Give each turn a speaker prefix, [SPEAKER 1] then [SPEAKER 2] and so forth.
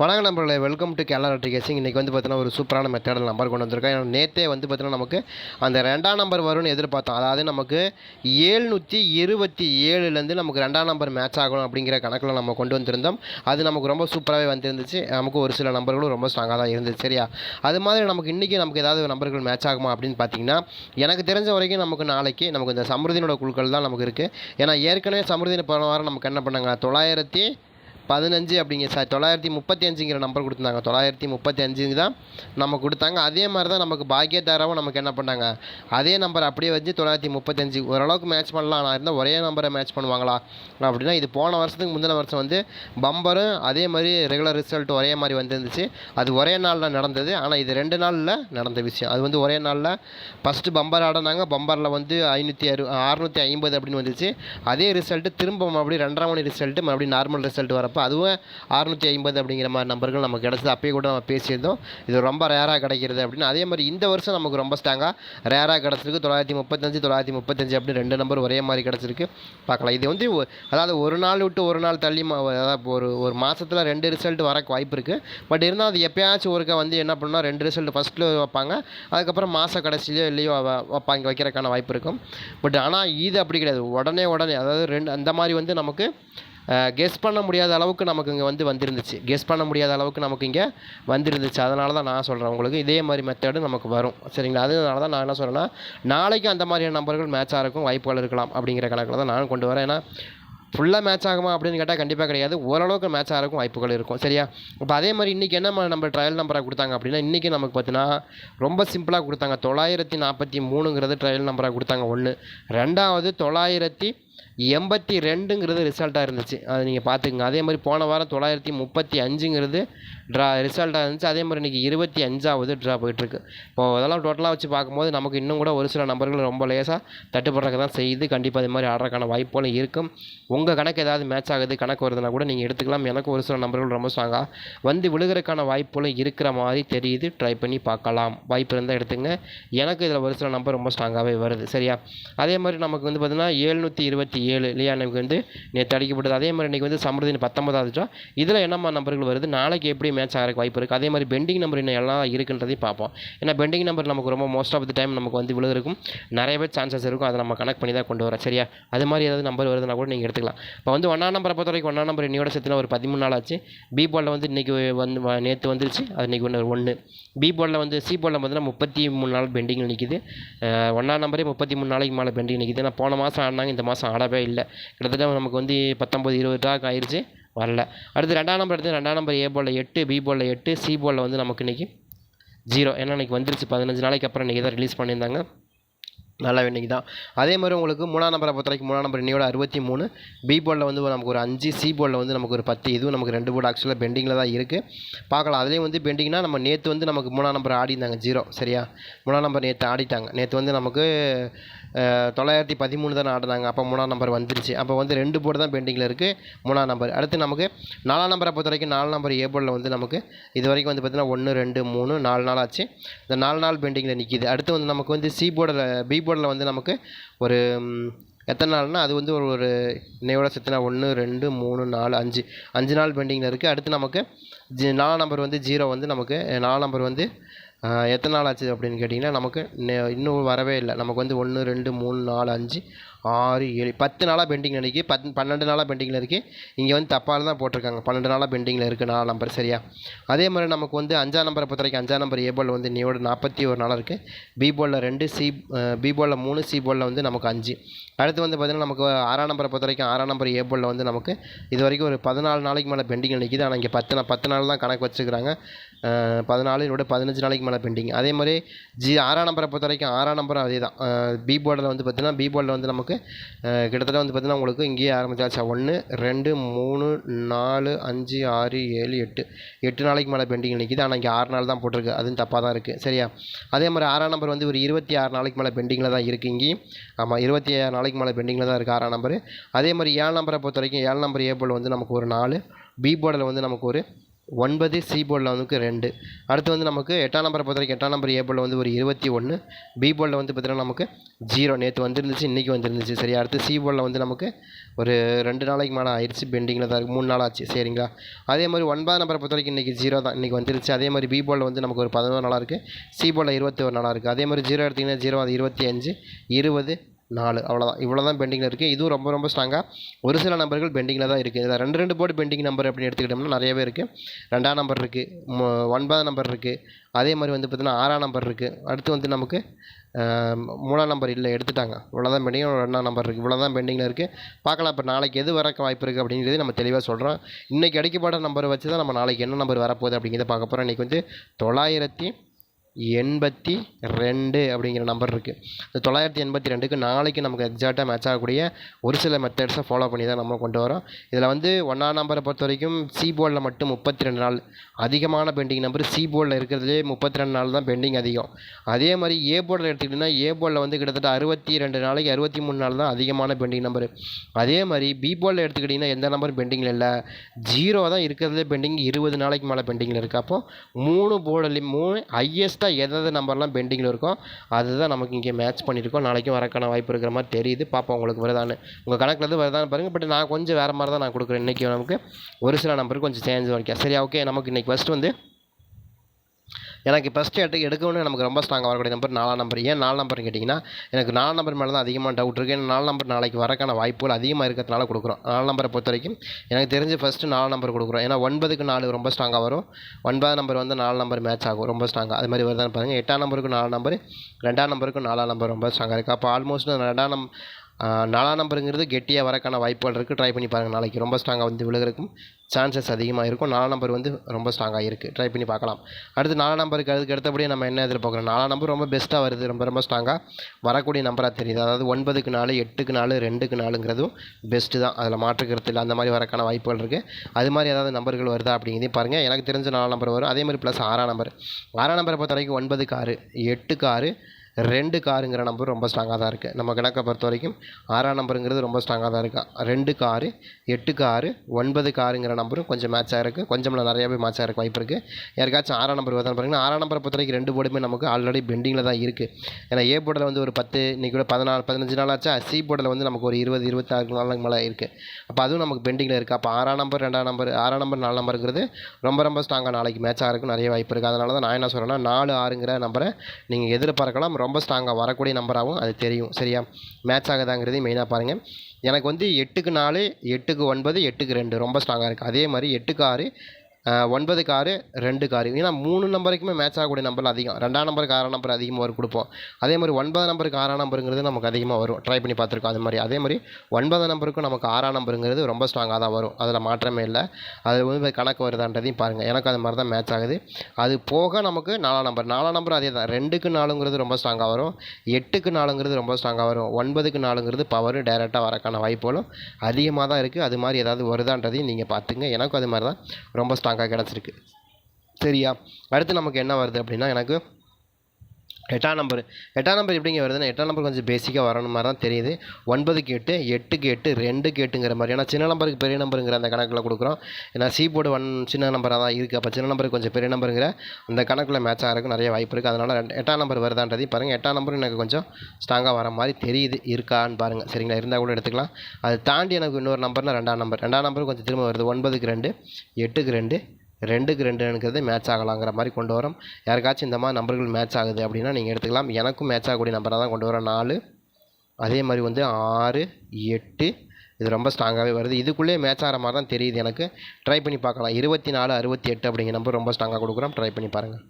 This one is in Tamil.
[SPEAKER 1] வணக்க நண்பர்களே வெல்கம் டு கேரளா கேசிங் இன்றைக்கி வந்து பார்த்தீங்கன்னா ஒரு சூப்பரான மெத்தடில் நம்பர் கொண்டு வந்திருக்கேன் ஏன்னா நேற்றே வந்து பார்த்தீங்கன்னா நமக்கு அந்த ரெண்டாம் நம்பர் வரும்னு எதிர்பார்த்தோம். அதாவது நமக்கு ஏழ்நூற்றி இருபத்தி ஏழுலேருந்து நமக்கு ரெண்டாம் நம்பர் மேட்ச் ஆகணும் அப்படிங்கிற கணக்கில் நம்ம கொண்டு வந்திருந்தோம். அது நமக்கு ரொம்ப சூப்பராகவே வந்திருந்துச்சு. நமக்கு ஒரு சில நம்பர்களும் ரொம்ப ஸ்ட்ராங்காக தான் இருந்துச்சு சரியா? அது மாதிரி நமக்கு இன்றைக்கி நமக்கு ஏதாவது நம்பர்கள் மேட்ச் ஆகுமா அப்படின்னு பார்த்தீங்கன்னா எனக்கு தெரிஞ்ச வரைக்கும் நமக்கு நாளைக்கு நமக்கு இந்த சமிருதினோட குழுக்கள் தான் நமக்கு இருக்குது ஏன்னா ஏற்கனவே சமிருதின போன வாரம் நமக்கு என்ன பண்ணாங்க? தொள்ளாயிரத்தி பதினஞ்சு அப்படிங்க சார். தொள்ளாயிரத்தி முப்பத்தி அஞ்சுங்கிற நம்பர் கொடுத்துருந்தாங்க. தொள்ளாயிரத்தி முப்பத்தி அஞ்சுங்க தான் நம்ம கொடுத்தாங்க. அதே மாதிரி தான் நமக்கு பாக்கியதாராவும் நமக்கு என்ன பண்ணாங்க? அதே நம்பர் அப்படியே வச்சு தொள்ளாயிரத்தி முப்பத்தஞ்சு ஓரளவுக்கு மேட்ச் பண்ணலாம். நான் இருந்தால் ஒரே நம்பரை மேட்ச் பண்ணுவாங்களா? அப்படின்னா இது போன வருஷத்துக்கு முந்தின வருஷம் வந்து பம்பரும் அதே மாதிரி ரெகுலர் ரிசல்ட் ஒரே மாதிரி வந்துருந்துச்சு. அது ஒரே நாளில் நடந்தது. ஆனால் இது ரெண்டு நாளில் நடந்த விஷயம். அது வந்து ஒரே நாளில் ஃபஸ்ட்டு பம்பர் ஆடினாங்க. பம்பரில் வந்து ஐநூற்றி அறு அறுநூற்றி ஐம்பது அப்படின்னு வந்துச்சு. அதே ரிசல்ட்டு திரும்ப மறுபடியும் ரெண்டாம் மணி ரிசல்ட்டு மறுபடியும் நார்மல் ரிசல்ட் வரப்போ அதுவும் அறுநூற்றி ஐம்பது அப்படிங்கிற மாதிரி நம்பர்கள் நமக்கு கிடச்சிது. அப்பயே கூட நம்ம பேசியிருந்தோம். இது ரொம்ப ரேராக கிடைக்கிறது அப்படின்னு. அதே மாதிரி இந்த வருஷம் நமக்கு ரொம்ப ஸ்ட்ராங்காக ரேராக கிடச்சிருக்கு. தொள்ளாயிரத்தி முப்பத்தஞ்சு தொள்ளாயிரத்தி முப்பத்தஞ்சு அப்படின்னு ரெண்டு நம்பர் ஒரே மாதிரி கிடச்சிருக்கு. பார்க்கலாம். இது வந்து அதாவது ஒரு நாள் விட்டு ஒரு நாள் தள்ளி அதாவது ஒரு ஒரு மாதத்தில் ரெண்டு ரிசல்ட் வரக்கு வாய்ப்பு இருக்குது பட் இருந்தால் அது எப்பயாச்சும் ஒருக்கா வந்து என்ன பண்ணால் ரெண்டு ரிசல்ட் ஃபஸ்ட்டில் வைப்பாங்க. அதுக்கப்புறம் மாத கடைசியிலையோ இல்லையோ வ- வைப்பாங்க வைக்கிறதுக்கான வாய்ப்பு இருக்கும். பட் ஆனால் இது அப்படி கிடையாது. உடனே உடனே அதாவது ரெண்டு அந்த மாதிரி வந்து நமக்கு கெஸ் பண்ண முடியாத அளவுக்கு நமக்கு இங்கே வந்து வந்திருந்துச்சு. கெஸ் பண்ண முடியாத அளவுக்கு நமக்கு இங்கே வந்திருந்துச்சு. அதனால தான் நான் சொல்கிறேன் உங்களுக்கு. இதே மாதிரி மெத்தடு நமக்கு வரும். சரிங்களா? அதனால தான் நான் என்ன சொல்கிறேன்னா நாளைக்கு அந்த மாதிரியான நம்பர்கள் மேட்ச் இருக்கும் வாய்ப்புகள் இருக்கலாம் அப்படிங்கிற கணக்கில் தான் நான் கொண்டு வரேன். ஏன்னா ஃபுல்லாக மேட்ச் ஆகுமா அப்படின்னு கேட்டால் கண்டிப்பாக கிடையாது. ஓரளவுக்கு மேட்ச் ஆகிறக்கும் வாய்ப்புகள் இருக்கும். சரியா? இப்போ அதே மாதிரி இன்றைக்கி என்ன நம்ம ட்ரையல் நம்பராக கொடுத்தாங்க அப்படின்னா இன்றைக்கி நமக்கு பார்த்தீங்கன்னா ரொம்ப சிம்பிளாக கொடுத்தாங்க. தொள்ளாயிரத்தி நாற்பத்தி மூணுங்கிறது ட்ரையல் நம்பராக கொடுத்தாங்க. ஒன்று ரெண்டாவது தொள்ளாயிரத்தி எண்பத்தி ரெண்டுங்கிறது ரிசல்ட்டாக இருந்துச்சு. அது நீங்கள் பார்த்துக்குங்க. அதே மாதிரி போன வாரம் தொள்ளாயிரத்தி முப்பத்தி அஞ்சுங்கிறது ட்ரா ரிசல்ட்டாக இருந்துச்சு. அதே மாதிரி இன்றைக்கி இருபத்தி அஞ்சாவது ட்ரா போயிட்டுருக்கு. இப்போ அதெல்லாம் டோட்டலாக வச்சு பார்க்கும்போது நமக்கு இன்னும் கூட ஒரு சில நம்பர்கள் ரொம்ப லேசாக தட்டுப்படுறதுக்கு தான் செய்யுது. கண்டிப்பாக அது மாதிரி ஆடுறதுக்கான வாய்ப்புகளும் இருக்கும். உங்கள் கணக்கு ஏதாவது மேட்ச் ஆகுது கணக்கு வருதுன்னா கூட நீங்கள் எடுத்துக்கலாம். எனக்கு ஒரு சில நம்பர்கள் ரொம்ப ஸ்ட்ராங்காக வந்து விழுகிறதுக்கான வாய்ப்புகளும் இருக்கிற மாதிரி தெரியுது. ட்ரை பண்ணி பார்க்கலாம். வாய்ப்பு இருந்தால் எடுத்துங்க. எனக்கு இதில் ஒரு சில நம்பர் ரொம்ப ஸ்ட்ராங்காகவே வருது. சரியா? அதே மாதிரி நமக்கு வந்து பார்த்திங்கன்னா ஏழ்நூற்றி இருபத்தி ஏழு இல்லையா நமக்கு வந்து நேற்று அடிக்கப்பட்டது. அதே மாதிரி இன்றைக்கி வந்து சமர்தின் பத்தொன்பதாவது ஜோ. இதில் என்னம்மா நம்பர்கள் வருது? நாளைக்கு எப்படி மேட்ச் ஆகிறக்கு வாய்ப்பு இருக்குது அதே மாதிரி பெண்டிங் நம்பர் இன்னும் எல்லாம் இருக்குன்றதையும் பார்ப்போம். ஏன்னா பெண்டிங் நம்பர் நமக்கு ரொம்ப மோஸ்ட் ஆஃப் தி டைம் நமக்கு வந்து விழுதுருக்கும் நிறைய பேர் சான்சஸ் இருக்கும். அதை நம்ம கனெக்ட் பண்ணி தான் கொண்டு வரோம் சரியா? அது மாதிரி ஏதாவது நம்பர் வருதுன்னா கூட நீங்கள் எடுத்துக்கலாம். இப்போ வந்து ஒன்றா நம்பரை பொறுத்த வரைக்கும் ஒன்றா நம்பர் இன்னையோட சேர்த்துனா ஒரு பதிமூணு நாள் ஆச்சு. பி போலில் வந்து இன்றைக்கி வந்து நேற்று வந்துருச்சு. அது இன்றைக்கி ஒன்று ஒன்று பி போலில் வந்து சி போலில் பார்த்தீங்கன்னா முப்பத்தி மூணு நாள் பெண்டிங் நிற்கிது ஒன்றா நம்பரே முப்பத்தி மூணு நாளைக்கு மேலே பெண்டிங் நிற்கிது ஏன்னா போன மாதம் ஆடினாங்க இந்த மாதம் ஆடவே இல்லை. கிட்டத்தட்ட நமக்கு வந்து பத்தொம்பது இருபது டாக் ஆயிடுச்சு வரல. அடுத்து ரெண்டாம் நம்பர் எடுத்து ரெண்டாம் நம்பர் ஏ பாலில் எட்டு பி பாலில் எட்டு சி பாலில் வந்து நமக்கு இன்றைக்கி ஜீரோ ஏன்னா இன்றைக்கி வந்துருச்சு பதினஞ்சு நாளைக்கு அப்புறம் இன்றைக்கி தான் ரிலீஸ் பண்ணியிருந்தாங்க. நல்ல இன்றைக்கி தான். அதே மாதிரி உங்களுக்கு மூணாம் நம்பரை பொறுத்த வரைக்கும் மூணாம் நம்பர் இன்னையோட அறுபத்தி மூணு. பி போர்டில் வந்து நமக்கு ஒரு அஞ்சு சி போர்டில் வந்து நமக்கு ஒரு பத்து. இதுவும் நமக்கு ரெண்டு போர்டு ஆக்சுவலாக பெண்டிங்கில் தான் இருக்குது பார்க்கலாம். அதுலேயும் வந்து பெண்டிங்னா நம்ம நேற்று வந்து நமக்கு மூணாம் நம்பர் ஆடிருந்தாங்க ஜீரோ சரியா? மூணாம் நம்பர் நேற்று ஆடிட்டாங்க. நேற்று வந்து நமக்கு தொள்ளாயிரத்தி பதிமூணு தானே ஆடினாங்க. அப்போ மூணாம் நம்பர் வந்துருச்சு. அப்போ வந்து ரெண்டு போர்டு தான் பெண்டிங்கில் இருக்குது மூணாம் நம்பர். அடுத்து நமக்கு நாலாம் நம்பரை பொறுத்த வரைக்கும் நாலு நம்பர் ஏ போர்டில் வந்து நமக்கு இது வரைக்கும் வந்து பார்த்திங்கன்னா ஒன்று ரெண்டு மூணு நாலு நாள் ஆச்சு. இந்த நாலு நாள் பெண்டிங்கில் நிற்கிது அடுத்து வந்து நமக்கு வந்து சி போர்டில் பி போர்டில் வந்து நமக்கு ஒரு எத்தனை நாள்னா அது வந்து ஒரு ஒரு இன்னையோட சேர்த்துனா ஒன்று ரெண்டு மூணு நாலு அஞ்சு. அஞ்சு நாள் பெண்டிங்கில் இருக்குது அடுத்து நமக்கு ஜி நாலு நம்பர் வந்து ஜீரோ வந்து நமக்கு நாலு நம்பர் வந்து எத்தனை நாள் ஆச்சு அப்படின்னு கேட்டிங்கன்னா நமக்கு இன்னும் வரவே இல்லை. நமக்கு வந்து ஒன்று ரெண்டு மூணு நாலு அஞ்சு ஆறு ஏழு பத்து நாளாக பெண்டிங்கில் நிற்கி பத் பன்னெண்டு நாளாக பெண்டிங்கில் இருக்குது இங்கே வந்து தப்பால் தான் போட்டிருக்காங்க. பன்னெண்டு நாளாக பெண்டிங்கில் இருக்குது நாலு நம்பர் சரியா? அதே மாதிரி நமக்கு வந்து அஞ்சாம் நம்பரை பொறுத்த வரைக்கும் அஞ்சாம் நம்பர் ஏ பால் வந்து இன்னையோட நாற்பத்தி ஒரு நாளாக இருக்குது பி பாலில் ரெண்டு சி பி பாலில் மூணு சி பாலில் வந்து நமக்கு அஞ்சு. அடுத்து வந்து பார்த்திங்கன்னா நமக்கு ஆறாம் நம்பரை பொறுத்த வரைக்கும் ஆறாம் நம்பர் ஏ பாலில் வந்து நமக்கு இது வரைக்கும் ஒரு பதினாலு நாளைக்கு மேலே பெண்டிங்கில் நிற்கிது ஆனால் இங்கே பத்து நா- பத்து நாள் தான் கணக்கு வச்சுக்கிறாங்க பதினாலு இதோட பதினஞ்சு நாளைக்கு மேலே பெண்டிங் அதே மாதிரி ஜி ஆறாம் நம்பரை பொறுத்த வரைக்கும் ஆறாம் நம்பரும் அதே தான் பி போர்டில் வந்து பார்த்திங்கன்னா பி போர்டில் வந்து நமக்கு உங்களுக்கு கிட்டத்தட்ட வந்து பார்த்திங்கன்னா உங்களுக்கு இங்கேயே ஆரம்பிச்சாச்சா. ஒன்று ரெண்டு மூணு நாலு அஞ்சு ஆறு ஏழு எட்டு. எட்டு நாளைக்கு மேலே பெண்டிங்கில் நிற்கிது ஆனால் இங்கே ஆறு நாள் தான் போட்டிருக்கு. அதுவும் தப்பாக தான் இருக்குது சரியா? அதே மாதிரி ஆறாம் நம்பர் வந்து ஒரு இருபத்தி ஆறு நாளைக்கு மேலே பெண்டிங்கில் தான் இருக்குது இங்கேயும். ஆமாம் இருபத்தி ஆறு நாளைக்கு மேலே பெண்டிங்கில் தான் இருக்குது ஆறாம் நம்பர் அதே மாதிரி ஏழு நம்பரை பொறுத்த வரைக்கும் ஏழு நம்பர் ஏ போர்டில் வந்து நமக்கு ஒரு நாலு பி போர்டில் வந்து நமக்கு ஒரு ஒன்பது சி போர்டில் வந்து ரெண்டு. அடுத்து வந்து நமக்கு எட்டாம் நம்பரை பொறுத்த வரைக்கும் எட்டாம் நம்பர் ஏ போர்டில் வந்து ஒரு இருபத்தி ஒன்று பி போர்டில் வந்து பார்த்தீங்கன்னா நமக்கு ஜீரோ நேற்று வந்துருந்துச்சு இன்றைக்கி வந்துருந்துச்சு. சரி அடுத்து சி போர்டில் வந்து நமக்கு ஒரு ரெண்டு நாளைக்கு மேலே ஆயிடுச்சு பெண்டிங்கில் தான் இருக்குது மூணு நாள் ஆச்சு. சரிங்களா? அதே மாதிரி ஒன்பதாம் நம்பரை பொறுத்த வரைக்கும் இன்றைக்கி ஜீரோ தான். இன்றைக்கி வந்துருச்சு அதே மாதிரி பி போர்டில் வந்து நமக்கு ஒரு பதினோரு நாளாக இருக்குது சி போர்டில் இருபத்தி ஒரு நாளாக இருக்குது அதே மாதிரி ஜீரோ எடுத்திங்கன்னா ஜீரோ அது இருபத்தி அஞ்சு இருபது நாலு அவ்வளோதான் இவ்வளோ தான் பெண்டிங்கில் இருக்குது இதுவும் ரொம்ப ரொம்ப ஸ்ட்ராங்காக ஒரு சில நம்பர்கள் பெண்டிங்கில் தான் இருக்குது இதில் ரெண்டு ரெண்டு போர்டு பெண்டிங் நம்பர் அப்படின்னு எடுத்துக்கிட்டோம்னா நிறையவே இருக்குது ரெண்டாம் நம்பர் இருக்குது ஒன்பதாம் நம்பர் இருக்குது அதே மாதிரி வந்து பார்த்திங்கன்னா ஆறாம் நம்பர் இருக்குது அடுத்து வந்து நமக்கு மூணாம் நம்பர் இல்லை எடுத்துட்டாங்க. இவ்வளோ தான் பெண்டிங் ரெண்டாம் நம்பர் இருக்குது இவ்வளோ தான் பெண்டிங்கில் இருக்குது பார்க்கலாம். இப்போ நாளைக்கு எது வரக்க வாய்ப்பு இருக்குது அப்படிங்கிறது நம்ம தெளிவாக சொல்கிறோம் இன்றைக்கி அடிக்கப்பட்ட நம்பரை வச்சு தான் நம்ம நாளைக்கு என்ன நம்பர் வரப்போகுது அப்படிங்கிறத பார்க்க போகிறோம் இன்றைக்கி வந்து தொள்ளாயிரத்தி எண்பத்தி ரெண்டு அப்படிங்கிற நம்பர் இருக்குது இந்த தொள்ளாயிரத்தி எண்பத்தி ரெண்டுக்கு நாளைக்கு நமக்கு எக்ஸாக்டாக மேட்ச் ஆகக்கூடிய ஒரு சில மெத்தட்ஸை ஃபாலோ பண்ணி தான் நம்ம கொண்டு வரோம். இதில் வந்து ஒன்றாம் நம்பரை பொறுத்த வரைக்கும் சி போர்டில் மட்டும் முப்பத்தி ரெண்டு நாள். அதிகமான பெண்டிங் நம்பர் சி போர்டில் இருக்கிறதுலே முப்பத்தி ரெண்டு நாள் தான் பெண்டிங் அதிகம். அதே மாதிரி ஏ போர்டில் எடுத்துக்கிட்டிங்கன்னா ஏ போர்டில் வந்து கிட்டத்தட்ட அறுபத்தி ரெண்டு நாளைக்கு அறுபத்தி மூணு நாள் தான் அதிகமான பெண்டிங் நம்பர் அதே மாதிரி பி போர்டில் எடுத்துக்கிட்டிங்கன்னா எந்த நம்பரும் பெண்டிங்கில் இல்லை. ஜீரோ தான் இருக்கிறதுலே பெண்டிங் இருபது நாளைக்கு மேலே பெண்டிங்கில் இருக்குது அப்போ மூணு போர்டுலேயும் மூணு ஹையஸ்ட்டாக எதாவது நம்பர்லாம் பெண்டிங்கில் இருக்கோ அதுதான் நமக்கு இங்கே மேட்ச் பண்ணியிருக்கோம். நாளைக்கும் வரக்கான வாய்ப்பு இருக்கிற மாதிரி தெரியுது. பார்ப்போம் உங்களுக்கு வருதான்னு. உங்கள் கணக்கில் இருந்து வருதான்னு பாருங்கள் பட் நான் கொஞ்சம் வேறு மாதிரி தான் நான் கொடுக்குறேன். இன்றைக்கி நமக்கு ஒரு சில நம்பருக்கு கொஞ்சம் சேஞ்ச் வரைக்கும் சரி ஓகே நமக்கு இன்றைக்கி ஃபஸ்ட்டு வந்து எனக்கு ஃபஸ்ட்டு எடுத்து எடுக்கணும்னு நமக்கு ரொம்ப ஸ்ட்ராங்காக வரக்கூடிய நம்பர் நாலாம் நம்பர் ஏன் நாலு நம்பர்னு கேட்டிங்கன்னா எனக்கு நாலு நம்பர் மேலே தான் அதிகமாக டவுட் இருக்குது ஏன்னா நாலு நம்பர் நாளைக்கு வரக்கான வாய்ப்புகள் அதிகமாக இருக்கிறதுனால கொடுக்குறோம். நாலு நம்பரை பொறுத்த வரைக்கும் எனக்கு தெரிஞ்சு ஃபஸ்ட்டு நாலு நம்பர் கொடுக்குறோம். ஏன்னா ஒன்பதுக்கு நாலு ரொம்ப ஸ்ட்ராங்காக வரும். ஒன்பதாம் நம்பர் வந்து நாலு நம்பர் மேட்ச் ஆகும். ரொம்ப ஸ்ட்ராங்காக அது மாதிரி வருதான்னு பாருங்கள் எட்டாம் நம்பருக்கு நாலு நம்பர் ரெண்டாம் நம்பருக்கு நாலாம் நம்பர் ரொம்ப ஸ்ட்ராங்காக இருக்குது அப்போ ஆல்மோஸ்ட் ரெண்டாம் நம் நாலாம் நம்பருங்கிறது கெட்டியாக வரக்கான வாய்ப்புகள் இருக்குது ட்ரை பண்ணி பாருங்கள் நாளைக்கு ரொம்ப ஸ்ட்ராங்காக வந்து விழுகிறக்கும் சான்சஸ் அதிகமாக இருக்கும். நாலாம் நம்பர் வந்து ரொம்ப ஸ்ட்ராங்காக இருக்குது ட்ரை பண்ணி பார்க்கலாம். அடுத்து நாலாம் நம்பருக்கு அதுக்கு அடுத்தபடியே நம்ம என்ன இதில் பார்க்குறோம் நாலாம் நம்பர் ரொம்ப பெஸ்ட்டாக வருது. ரொம்ப ரொம்ப ஸ்ட்ராங்காக வரக்கூடிய நம்பராக தெரியுது. அதாவது ஒன்பதுக்கு நாலு எட்டுக்கு நாலு ரெண்டுக்கு நாலுங்கிறதும் பெஸ்ட்டு தான். அதில் மாற்றுக்கிறது இல்லை அந்த மாதிரி வரக்கான வாய்ப்புகள் இருக்குது அது மாதிரி ஏதாவது நம்பர்கள் வருதா அப்படிங்கிறதையும் பாருங்கள் எனக்கு தெரிஞ்ச நாலாம் நம்பர் வரும். அதே மாதிரி ப்ளஸ் ஆறாம் நம்பர் ஆறாம் நம்பரை பொறுத்த வரைக்கும் ஒன்பதுக்கு ஆறு எட்டுக்கு ஆறு ரெண்டு காருங்கிற நம்பர் ரொம்ப ஸ்ட்ராங்காக தான் இருக்குது நம்ம கணக்கை பொறுத்த வரைக்கும் ஆறாம் நம்பருங்கிறது ரொம்ப ஸ்ட்ராங்காக தான் இருக்கு? ரெண்டு காரு எட்டு காரு ஒன்பது காருங்கிற நம்பரும் கொஞ்சம் மேட்சாக இருக்குது கொஞ்சம் நிறையாவே மேட்சாக இருக்க வாய்ப்பு இருக்குது யாருக்காச்சும் ஆறாம் நம்பர் வருதான்னு பாருங்கன்னா ஆறாம் நம்பரை பொறுத்த வரைக்கும் ரெண்டு போர்டுமே நமக்கு ஆல்ரெடி பெண்டிங்கில் தான் இருக்குது ஏன்னா ஏ போர்டில் வந்து ஒரு பத்து இன்றைக்கி கூட பதினாலு பதினஞ்சு நாள் ஆச்சா? சி போர்டில் வந்து நமக்கு ஒரு இருபது இருபத்தாறு நாளுக்கு மேலே இருக்குது அப்போ அதுவும் நமக்கு பெண்டிங்கில் இருக்குது அப்போ ஆறாம் நம்பர் ரெண்டாம் நம்பர் ஆறாம் நம்பர் நாலு நம்பருங்கிறது ரொம்ப ரொம்ப ஸ்ட்ராங்காக நாளைக்கு மேட்சாக இருக்கும். நிறைய வாய்ப்பு இருக்குது அதனால தான் நான் என்ன சொல்கிறேன்னா நாலு ஆறுங்கிற நம்பரை நீங்கள் எதிர்பார்க்கலாம். ரொம்ப ரொம்ப ஸ்ட்ராங்காக வரக்கூடிய நம்பராகவும் அது தெரியும். சரியா? மேட்ச் ஆகுதாங்கிறதையும் மெயினாக பாருங்கள் எனக்கு வந்து எட்டுக்கு நாலு எட்டுக்கு ஒன்பது எட்டுக்கு ரெண்டு ரொம்ப ஸ்ட்ராங்காக இருக்குது அதே மாதிரி எட்டுக்கு ஆறு ஒன்பது காரு ரெண்டு காரு. ஏன்னா மூணு நம்பருக்குமே மேட்ச் ஆகக்கூடிய நம்பர் அதிகம். ரெண்டாம் நம்பருக்கு ஆறாம் நம்பர் அதிகமாக வரும் கொடுப்போம். அதே மாதிரி ஒன்பதாம் நம்பருக்கு ஆறாம் நம்பருங்கிறது நமக்கு அதிகமாக வரும். ட்ரை பண்ணி பார்த்துருக்கோம் அது மாதிரி. அதே மாதிரி ஒன்பதாம் நம்பருக்கும் நமக்கு ஆறாம் நம்பருங்கிறது ரொம்ப ஸ்ட்ராங்காக தான் வரும். அதில் மாற்றமே இல்லை. அது வந்து கணக்கு வருதான்றதையும் பாருங்கள் எனக்கு அது மாதிரி தான் மேட்ச் ஆகுது. அது போக நமக்கு நாலாம் நம்பர் நாலாம் நம்பர் அதே தான். ரெண்டுக்கு நாலுங்கிறது ரொம்ப ஸ்ட்ராங்காக வரும். எட்டுக்கு நாலுங்கிறது ரொம்ப ஸ்ட்ராங்காக வரும். ஒன்பதுக்கு நாலுங்கிறது பவர் டைரெக்டாக வரக்கான வாய்ப்புகளும் அதிகமாக தான் இருக்குது அது மாதிரி ஏதாவது வருதான்றதையும் நீங்கள் பார்த்துங்க. எனக்கும் அது மாதிரி தான் ரொம்ப ஸ்ட்ராங்காக கிடச்சிருக்கு. சரியா? அடுத்து நமக்கு என்ன வருது அப்படின்னா எனக்கு எட்டாம் நம்பர். எட்டாம் நம்பர் எப்படிங்க வருதுன்னா எட்டாம் நம்பர் கொஞ்சம் பேசிக்காக வரணும் மாதிரி தான் தெரியுது. ஒன்பதுக்கு எட்டு எட்டுக்கு எட்டு ரெண்டுக்கு எட்டுங்கிற மாதிரி. ஏன்னா சின்ன நம்பருக்கு பெரிய நம்பருங்கிற அந்த கணக்கில் கொடுக்குறோம். ஏன்னா சி போர்டு ஒன் சின்ன நம்பராக தான் இருக்குது அப்போ சின்ன நம்பருக்கு கொஞ்சம் பெரிய நம்பருங்கிற அந்த கணக்கில் மேட்ச் ஆகிறதுக்கு நிறைய வாய்ப்பு இருக்குது அதனால் எட்டாம் நம்பர் வருதான்றதையும் பாருங்கள் எட்டாம் நம்பரும் எனக்கு கொஞ்சம் ஸ்ட்ராங்காக வர மாதிரி தெரியுது இருக்கான்னு பாருங்கள் சரிங்களா? இருந்தால் கூட எடுத்துக்கலாம். அதை தாண்டி எனக்கு இன்னொரு நம்பர்னா ரெண்டாம் நம்பர். ரெண்டாம் நம்பர் கொஞ்சம் திரும்ப வருது. ஒன்பதுக்கு ரெண்டு எட்டுக்கு ரெண்டு ரெண்டுக்கு ரெண்டுங்கிறது மேட்ச் ஆகலாங்கிற மாதிரி கொண்டு வரோம். யாருக்காச்சும் இந்த மாதிரி நம்பர்கள் மேட்ச் ஆகுது அப்படின்னா நீங்கள் எடுத்துக்கலாம். எனக்கும் மேட்ச் ஆகக்கூடிய நம்பராக தான் கொண்டு வரோம் நாலு. அதே மாதிரி வந்து ஆறு எட்டு. இது ரொம்ப ஸ்ட்ராங்காகவே வருது. இதுக்குள்ளேயே மேட்ச் ஆகிற மாதிரி தான் தெரியுது எனக்கு. ட்ரை பண்ணி பார்க்கலாம். இருபத்தி நாலு அறுபத்தி எட்டு அப்படிங்கிற நம்பர் ரொம்ப ஸ்ட்ராங்காக கொடுக்குறோம். ட்ரை பண்ணி பாருங்கள்